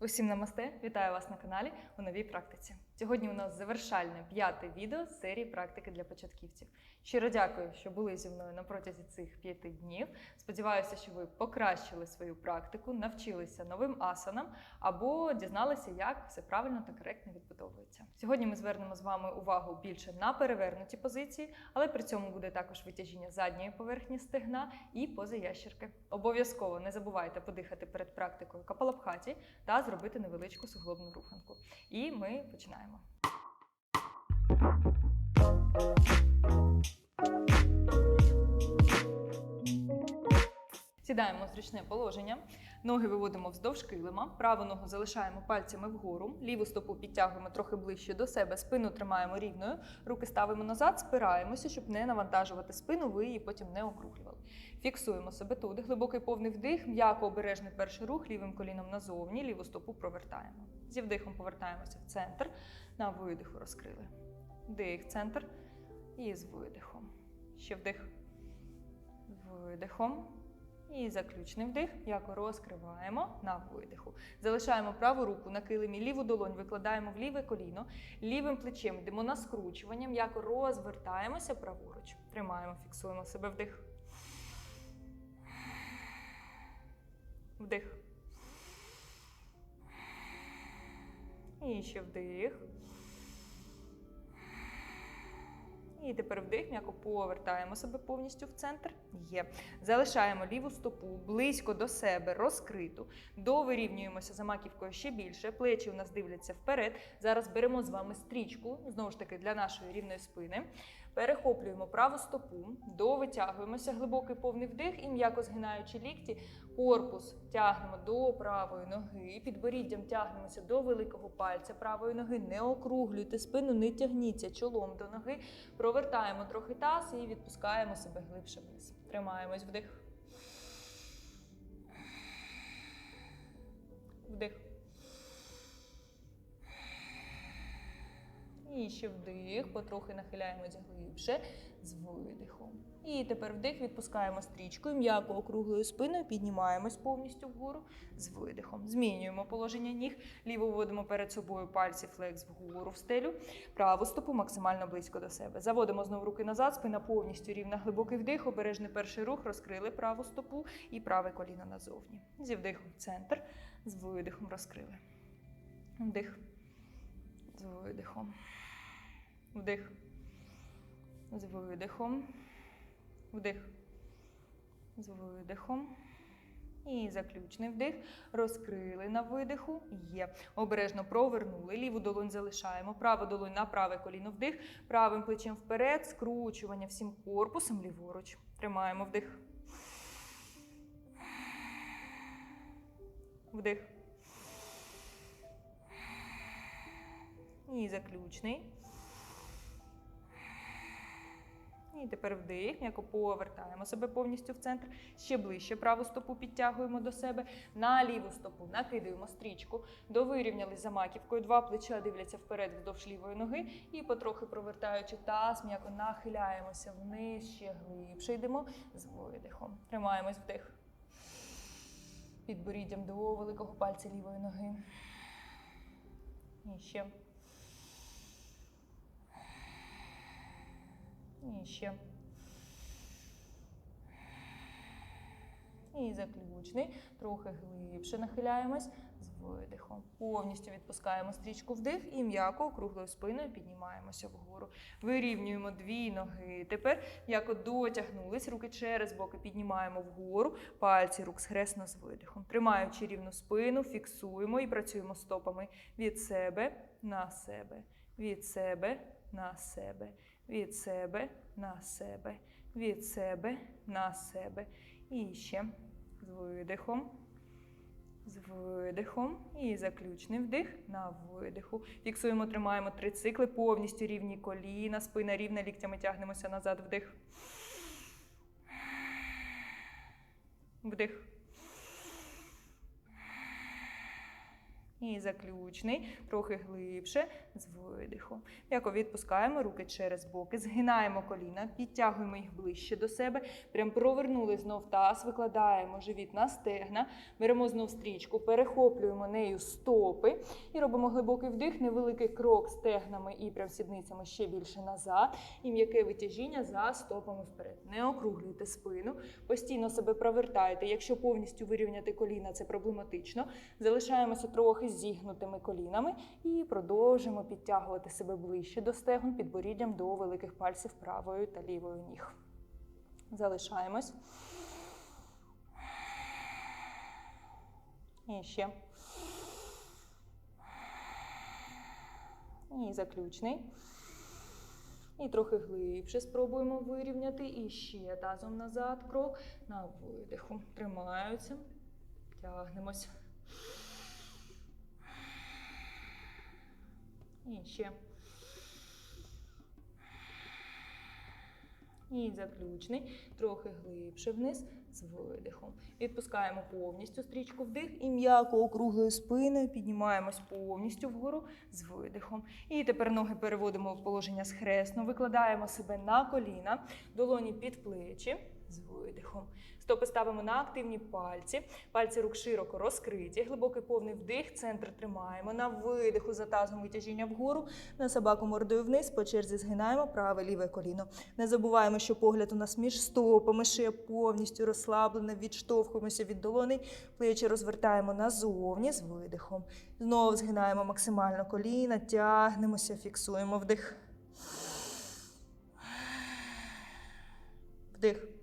Усім намасте! Вітаю вас на каналі у новій практиці. Сьогодні у нас завершальне п'яте відео з серії практики для початківців. Щиро дякую, що були зі мною на протязі цих п'яти днів. Сподіваюся, що ви покращили свою практику, навчилися новим асанам або дізналися, як все правильно та коректно відбудовується. Сьогодні ми звернемо з вами увагу більше на перевернуті позиції, але при цьому буде також витяжіння задньої поверхні стегна і пози ящерки. Обов'язково не забувайте подихати перед практикою капалабхаті та зробити невеличку суглобну руханку. І ми починаємо. Сідаємо в зручне положення, ноги виводимо вздовж килима, праву ногу залишаємо пальцями вгору, ліву стопу підтягуємо трохи ближче до себе, спину тримаємо рівною, руки ставимо назад, спираємося, щоб не навантажувати спину, ви її потім не округлювали. Фіксуємо себе тут. Глибокий повний вдих, м'яко обережний перший рух, лівим коліном назовні, ліву стопу провертаємо. Зі вдихом повертаємося в центр, на видиху розкрили. Вдих, центр і з видихом. Ще вдих. Видихом. І заключний вдих, м'яко розкриваємо на видиху. Залишаємо праву руку на килимі, ліву долонь викладаємо в ліве коліно, лівим плечем йдемо на скручування, м'яко розвертаємося праворуч. Тримаємо, фіксуємо себе вдих. Вдих. І ще вдих. І тепер вдих, м'яко повертаємо себе повністю в центр. Є. Залишаємо ліву стопу близько до себе, розкриту. Довирівнюємося за маківкою ще більше. Плечі у нас дивляться вперед. Зараз беремо з вами стрічку, знову ж таки, для нашої рівної спини. Перехоплюємо праву стопу, довитягуємося, глибокий повний вдих і м'яко згинаючи лікті, корпус тягнемо до правої ноги, підборіддям тягнемося до великого пальця правої ноги. Не округлюйте спину, не тягніться чолом до ноги. Провертаємо трохи таз і відпускаємо себе глибше вниз. Тримаємось вдих. Вдих. І ще вдих, потрохи нахиляємось глибше з видихом. І тепер вдих, відпускаємо стрічкою, м'яко округлою спиною, піднімаємось повністю вгору з видихом. Змінюємо положення ніг, ліву вводимо перед собою пальці флекс вгору в стелю, праву стопу максимально близько до себе. Заводимо знову руки назад, спина повністю рівна, глибокий вдих, обережний перший рух, розкрили праву стопу і праве коліно назовні. Зі вдихом в центр, з видихом розкрили. Вдих. З видихом. Вдих. З видихом. Вдих. З видихом. І заключний вдих. Розкрили на видиху. Є. Обережно провернули. Ліву долонь залишаємо. Праву долонь на праве коліно вдих. Правим плечем вперед. Скручування всім корпусом ліворуч. Тримаємо вдих. Вдих. І заключний. І тепер вдих, м'яко повертаємо себе повністю в центр. Ще ближче праву стопу підтягуємо до себе. На ліву стопу накидаємо стрічку. Довирівняли за маківкою. Два плеча дивляться вперед вздовж лівої ноги. І потрохи провертаючи таз, м'яко нахиляємося вниз, ще глибше йдемо з видихом. Тримаємось вдих. Підборіддям до великого пальця лівої ноги. І ще. І ще. І заключний. Трохи глибше нахиляємось з видихом. Повністю відпускаємо стрічку вдих і м'яко округлою спиною піднімаємося вгору. Вирівнюємо дві ноги. Тепер м'яко дотягнулись, руки через боки піднімаємо вгору, пальці рук схресно з видихом. Тримаючи рівну спину, фіксуємо і працюємо стопами від себе на себе, від себе на себе, від себе на себе, від себе на себе. І ще з видихом. З видихом і заключний вдих на видиху. Фіксуємо, тримаємо три цикли, повністю рівні коліна, спина рівна, ліктями тягнемося назад. Вдих. Вдих. І заключний, трохи глибше, з видихом. М'яко відпускаємо руки через боки, згинаємо коліна, підтягуємо їх ближче до себе. Прям провернули знов таз, викладаємо живіт на стегна, беремо знов стрічку, перехоплюємо нею стопи і робимо глибокий вдих, невеликий крок стегнами і прям сідницями ще більше назад. І м'яке витяжіння за стопами вперед. Не округлюйте спину, постійно себе провертайте. Якщо повністю вирівняти коліна, це проблематично. Залишаємося трохи зігнутими колінами і продовжуємо підтягувати себе ближче до стегон, підборіддям до великих пальців правої та лівої ніг. Залишаємось. І ще. І заключний. І трохи глибше спробуємо вирівняти. І ще тазом назад крок. На видиху. Тримаються. Тягнемось. І ще. І заключний, трохи глибше вниз з видихом. Відпускаємо повністю стрічку вдих і м'яко округлою спиною піднімаємось повністю вгору з видихом. І тепер ноги переводимо в положення схресно, викладаємо себе на коліна, долоні під плечі з видихом. Стопи ставимо на активні пальці. Пальці рук широко розкриті. Глибокий повний вдих, центр тримаємо. На видиху за тазом витяжіння вгору. На собаку мордою вниз. По черзі згинаємо праве ліве коліно. Не забуваємо, що погляд у нас між стопами, шия повністю розслаблена, відштовхуємося від долоней. Плечі розвертаємо назовні з видихом. Знову згинаємо максимально коліна, тягнемося, фіксуємо вдих. Вдих.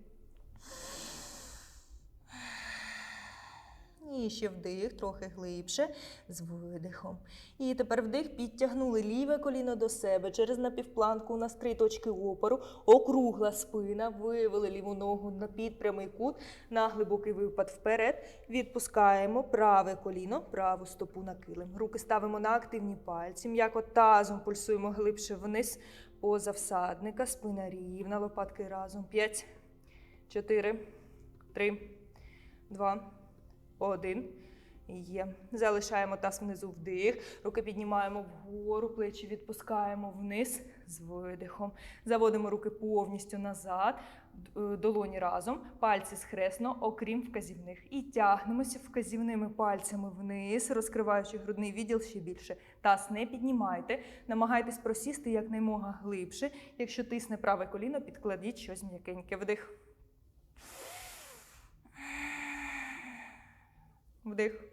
І ще вдих, трохи глибше, з видихом. І тепер вдих, підтягнули ліве коліно до себе. Через напівпланку у нас три точки опору, округла спина, вивели ліву ногу на підпрямий кут, на глибокий випад вперед. Відпускаємо праве коліно, праву стопу на килим. Руки ставимо на активні пальці. М'яко тазом пульсуємо глибше вниз, поза всадника, спина рівна, лопатки разом. П'ять, чотири, три, два. Один. Є. Залишаємо таз внизу вдих. Руки піднімаємо вгору, плечі відпускаємо вниз з видихом. Заводимо руки повністю назад, долоні разом, пальці схресно, окрім вказівних. І тягнемося вказівними пальцями вниз, розкриваючи грудний відділ ще більше. Таз не піднімайте. Намагайтесь просісти якнаймога глибше. Якщо тисне праве коліно, підкладіть щось м'якеньке. Вдих. Вдих.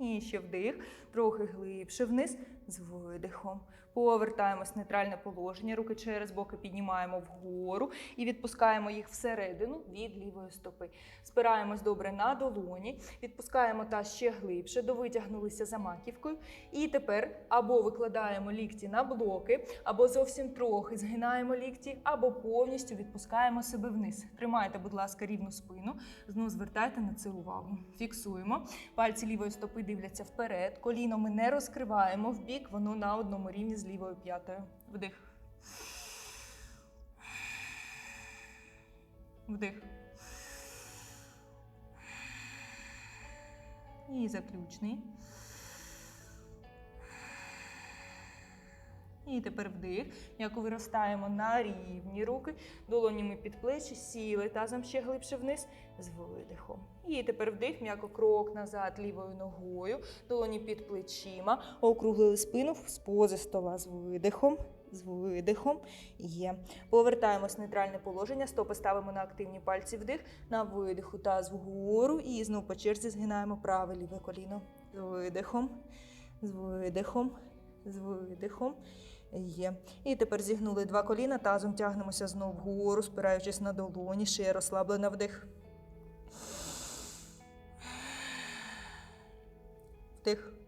І ще вдих, трохи глибше вниз з видихом. Повертаємось в нейтральне положення. Руки через боки піднімаємо вгору і відпускаємо їх всередину від лівої стопи. Спираємось добре на долоні, відпускаємо таз ще глибше, довитягнулися за маківкою. І тепер або викладаємо лікті на блоки, або зовсім трохи згинаємо лікті, або повністю відпускаємо себе вниз. Тримайте, будь ласка, рівну спину. Знову звертайте на це увагу. Фіксуємо. Пальці лівої стопи дивляться вперед. Коліно ми не розкриваємо в бік, воно на одному рівні з лівою п'ятою. Вдих. Вдих. І заключний. І тепер вдих. Як виростаємо на рівні руки, долонями під плечі, сіли тазом ще глибше вниз з видихом. І тепер вдих, м'яко крок назад лівою ногою, долоні під плечима, округлили спину з пози стола з видихом. З видихом є. Повертаємось в нейтральне положення. Стопи ставимо на активні пальці вдих, на видиху таз вгору. І знову по черзі згинаємо праве ліве коліно. З видихом, з видихом, з видихом. Є. І тепер зігнули два коліна, тазом тягнемося знову вгору, спираючись на долоні, шия розслаблена вдих. Вдих.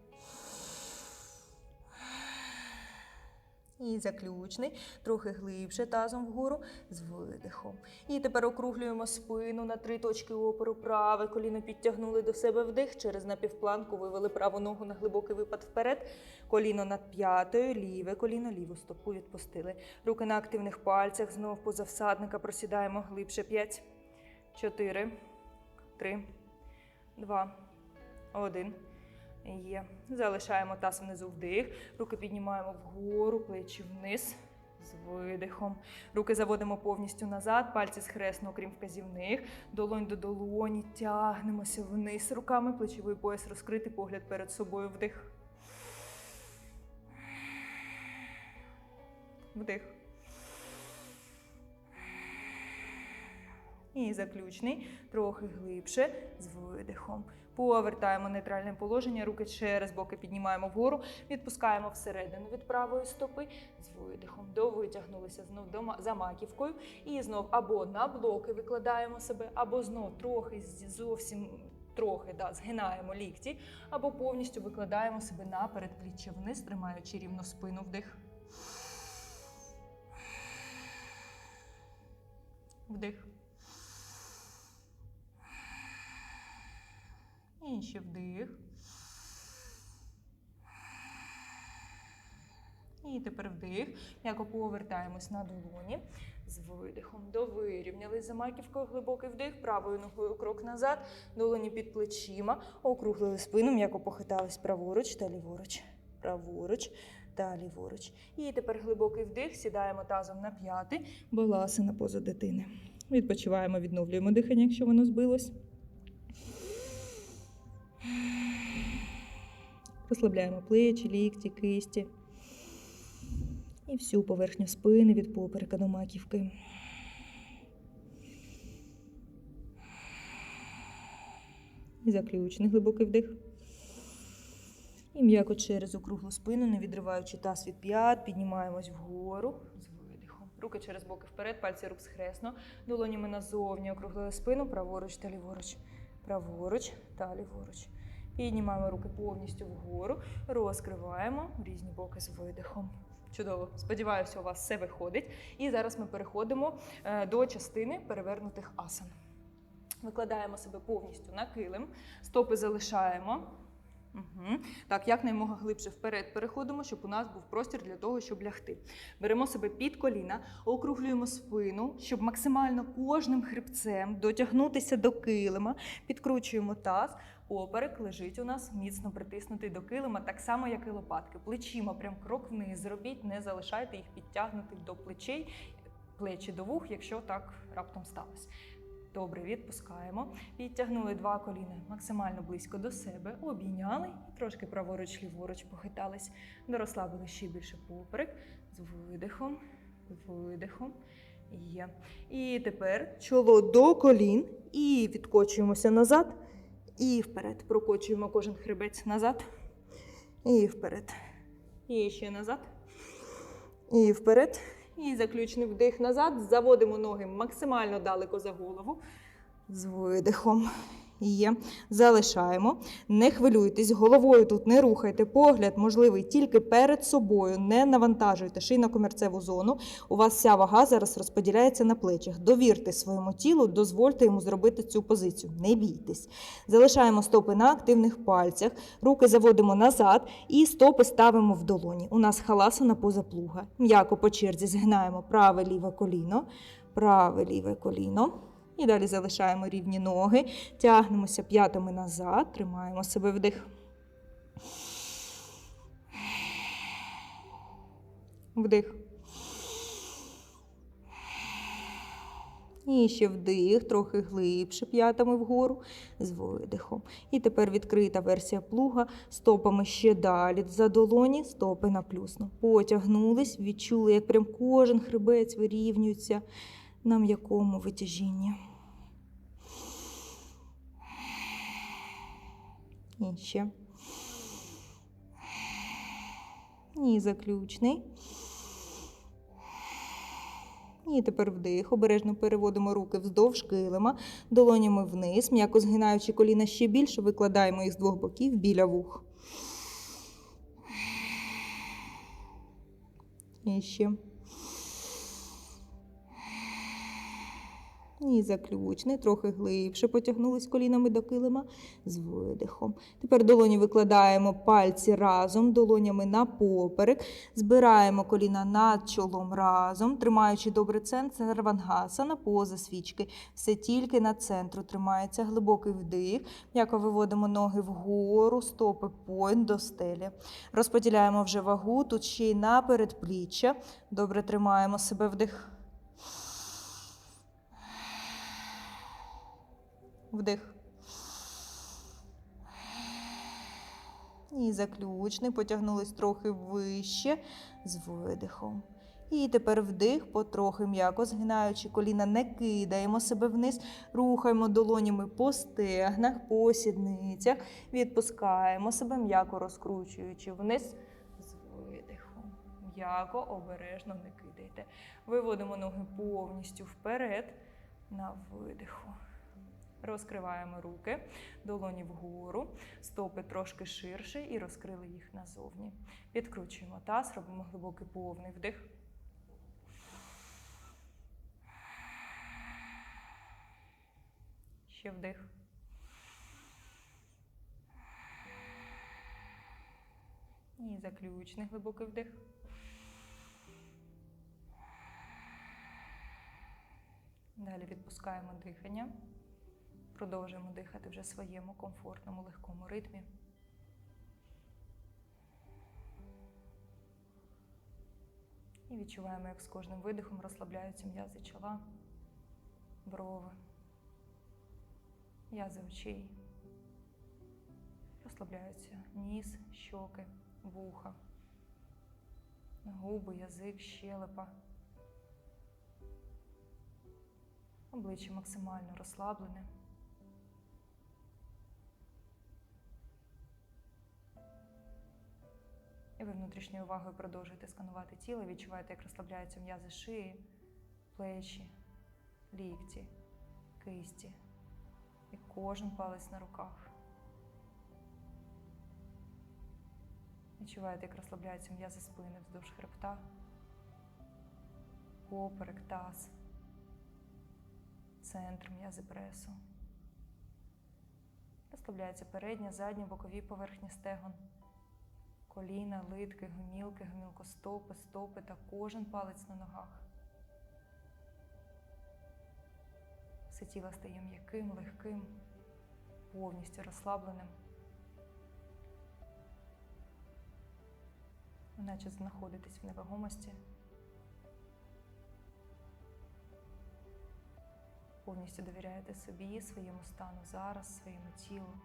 І заключний, трохи глибше тазом вгору з видихом. І тепер округлюємо спину на три точки опору. Праве коліно підтягнули до себе вдих. Через напівпланку вивели праву ногу на глибокий випад вперед. Коліно над п'ятою, ліве коліно, ліву стопу відпустили. Руки на активних пальцях. Знов поза всадника просідаємо глибше. П'ять, чотири, три, два, один. Є. Залишаємо таз внизу вдих. Руки піднімаємо вгору, плечі вниз. З видихом. Руки заводимо повністю назад, пальці схресно, окрім вказівних. Долонь до долоні. Тягнемося вниз руками, плечовий пояс розкритий, погляд перед собою. Вдих. Вдих. І заключний, трохи глибше, з видихом. Повертаємо нейтральне положення, руки через боки піднімаємо вгору, відпускаємо всередину від правої стопи, з видихом. Довитягнулися знов до за маківкою. І знов або на блоки викладаємо себе, або знов трохи зовсім трохи да, згинаємо лікті, або повністю викладаємо себе на передпліччя вниз, тримаючи рівно спину вдих. Вдих. І ще вдих. І тепер вдих. М'яко повертаємось на долоні. З видихом довирівнялись за маківкою глибокий вдих, правою ногою крок назад, долоні під плечима, округлили спину, м'яко похитались праворуч та ліворуч. Праворуч та ліворуч. І тепер глибокий вдих, сідаємо тазом на п'яти, баласина поза дитини. Відпочиваємо, відновлюємо дихання, якщо воно збилось. Розслабляємо плечі, лікті, кисті. І всю поверхню спини від поперека до маківки. І заключний глибокий вдих. І м'яко через округлу спину, не відриваючи таз від п'ят, піднімаємось вгору з видихом. Руки через боки вперед, пальці рук схресно, долонями назовні, округлили спину, праворуч та ліворуч. Праворуч та ліворуч. Піднімаємо руки повністю вгору, розкриваємо різні боки з видихом. Чудово, сподіваюся, у вас все виходить. І зараз ми переходимо е, до частини перевернутих асан. Викладаємо себе повністю на килим, стопи залишаємо. Угу. Так, якнаймога глибше вперед переходимо, щоб у нас був простір для того, щоб лягти. Беремо себе під коліна, округлюємо спину, щоб максимально кожним хребцем дотягнутися до килима, підкручуємо таз. Поперек лежить у нас міцно притиснутий до килима, так само, як і лопатки. Плечима прям крок вниз зробіть, не залишайте їх підтягнутих до плечей, плечі до вух, якщо так раптом сталося. Добре, відпускаємо. Підтягнули два коліна максимально близько до себе, обійняли трошки праворуч, ліворуч похитались. Дорослабили ще більше поперек з видихом, видихом. Є. І тепер чоло до колін і відкочуємося назад. І вперед. Прокочуємо кожен хребець назад. І вперед. І ще назад. І вперед. І заключний вдих назад. Заводимо ноги максимально далеко за голову. З видихом. Є. Залишаємо. Не хвилюйтесь, головою тут не рухайте. Погляд можливий тільки перед собою. Не навантажуйте шийно-комірцеву зону. У вас вся вага зараз розподіляється на плечах. Довірте своєму тілу, дозвольте йому зробити цю позицію. Не бійтесь. Залишаємо стопи на активних пальцях, руки заводимо назад і стопи ставимо в долоні. У нас халасана поза плуга. М'яко по черзі згинаємо праве ліве коліно, праве ліве коліно. І далі залишаємо рівні ноги, тягнемося п'ятами назад, тримаємо себе вдих. Вдих. І ще вдих, трохи глибше п'ятами вгору з видихом. І тепер відкрита версія плуга. Стопами ще далі за долоні, стопи на плюсно. Потягнулись, відчули, як прям кожен хребець вирівнюється на м'якому витяжінні. І ще. І заключний. І тепер вдих. Обережно переводимо руки вздовж килима, долонями вниз, м'яко згинаючи коліна ще більше, викладаємо їх з двох боків біля вух. І ще. І заключний, трохи глибше потягнулись колінами до килима з видихом. Тепер долоні викладаємо пальці разом, долонями на поперек. Збираємо коліна над чолом разом, тримаючи добре центр вангасана, поза свічки. Все тільки на центру тримається. Глибокий вдих. М'яко виводимо ноги вгору, стопи поінт до стелі. Розподіляємо вже вагу, тут ще й на передпліччя. Добре тримаємо себе вдих. Вдих. І заключний. Потягнулись трохи вище з видихом. І тепер вдих, потрохи м'яко згинаючи коліна, не кидаємо себе вниз, рухаємо долонями по стегнах, по сідницях, відпускаємо себе, м'яко розкручуючи вниз з видихом. М'яко, обережно не кидайте. Виводимо ноги повністю вперед на видиху. Розкриваємо руки, долоні вгору, стопи трошки ширше і розкрили їх назовні. Підкручуємо таз, робимо глибокий повний вдих. Ще вдих. І заключний глибокий вдих. Далі відпускаємо дихання. Продовжуємо дихати вже в своєму комфортному, легкому ритмі. І відчуваємо, як з кожним видихом розслабляються м'язи чола, брови, м'язи очей. Розслабляються ніс, щоки, вуха, губи, язик, щелепа. Обличчя максимально розслаблене. І ви внутрішньою увагою продовжуєте сканувати тіло, відчуваєте, як розслабляються м'язи шиї, плечі, лікті, кисті і кожен палець на руках. Відчуваєте, як розслабляються м'язи спини вздовж хребта, поперек, таз, центр м'язи пресу. Розслабляється передня, задня, бокові поверхні стегон коліна, литки, гомілки, гомілкостопи, стопи та кожен палець на ногах. Все тіло стає м'яким, легким, повністю розслабленим. Наче знаходитесь в невагомості. Повністю довіряєте собі, своєму стану зараз, своєму тілу.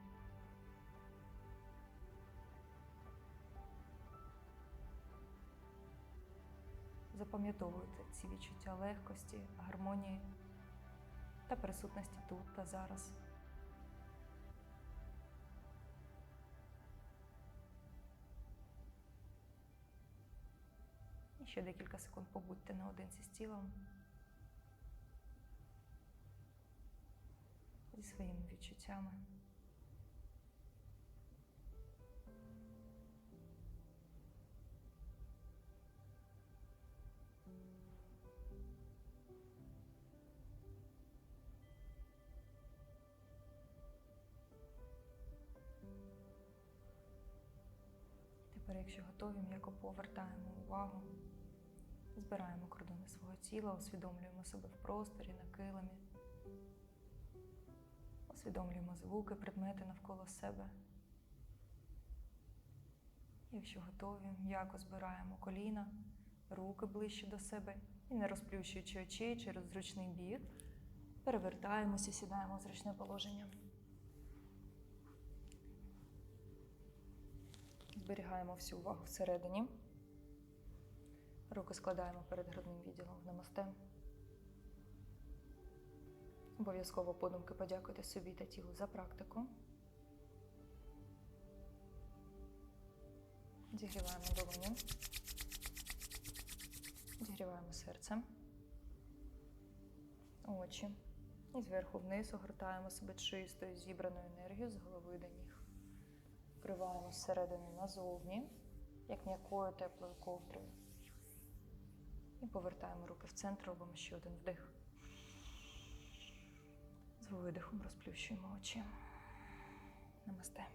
Запам'ятовуйте ці відчуття легкості, гармонії та присутності тут та зараз. І ще декілька секунд побудьте наодинці з тілом зі своїми відчуттями. Якщо готові, м'яко повертаємо увагу, збираємо кордони свого тіла, усвідомлюємо себе в просторі, на килимі, усвідомлюємо звуки, предмети навколо себе. Якщо готові, м'яко збираємо коліна, руки ближче до себе і, не розплющуючи очі через зручний бік, перевертаємося, сідаємо в зручне положення. Зберігаємо всю увагу всередині. Руки складаємо перед грудним відділом в намасте. Обов'язково подумки подякуйте собі та тілу за практику. Зігріваємо долоні. Зігріваємо серце, очі. І зверху вниз огортаємо себе чистою зібраною енергією з голови до ніг. Вкриваємо зсередини назовні, як м'якою теплою ковдрою. І повертаємо руки в центр, робимо ще один вдих. З видихом розплющуємо очі. Намасте.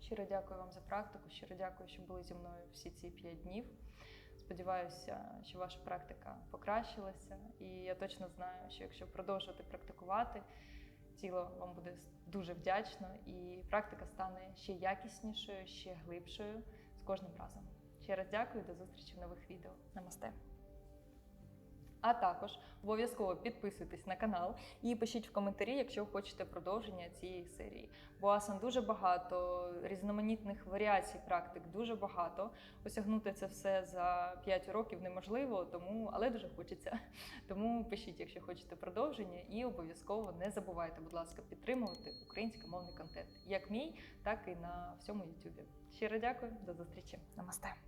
Щиро дякую вам за практику. Щиро дякую, що були зі мною всі ці п'ять днів. Сподіваюся, що ваша практика покращилася, і я точно знаю, що якщо продовжувати практикувати, тіло вам буде дуже вдячно, і практика стане ще якіснішою, ще глибшою з кожним разом. Ще раз дякую, до зустрічі в нових відео. Намасте. А також обов'язково підписуйтесь на канал і пишіть в коментарі, якщо хочете продовження цієї серії. Бо асан дуже багато, різноманітних варіацій практик дуже багато. Осягнути це все за 5 років неможливо, тому але дуже хочеться. Тому пишіть, якщо хочете продовження, і обов'язково не забувайте, будь ласка, підтримувати українськомовний контент, як мій, так і на всьому Ютубі. Щиро дякую, до зустрічі. Намасте.